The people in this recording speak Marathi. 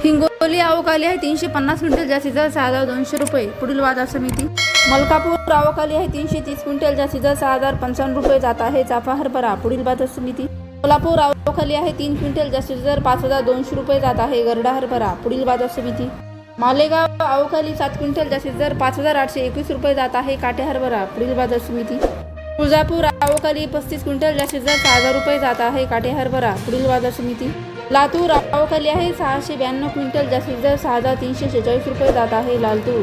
हिंगोली आवकाली आहे तीनशे पन्नास क्विंटल जास्तीत जास्त सहा हजार दोनशे रुपये. पुढील बाजार समिती. मलकापूर आवकाली आहे तीनशे तीस क्विंटल जास्तीत जास्त सहा हजार पंचावन्न रुपये जात आहे. चाफा हरभरा पुढील बाजार समिती. कोल्हापूर आवकाली आहे तीन क्विंटल जास्तीत जास्त पाच हजार दोनशे रुपये जात आहे. गरडा हरभरा पुढील बाजार समिती. मालेगाव आवकाली सात क्विंटल जास्तीत जास्त पाच हजार आठशे एकवीस रुपये जात आहे. काटे हरभरा पुढील बाजार समिती. तुळजापूर आवकाली पस्तीस क्विंटल जास्तीत जास्त सहा हजार रुपये जात आहे. काटे हरभरा पुढील बाजार समिती. लातूर आवकाली आहे. सहाशे ब्याण्णव क्विंटल जास्तीत जास्त सहा हजार तीनशे शेहेचाळीस रुपये जात आहे लालतूर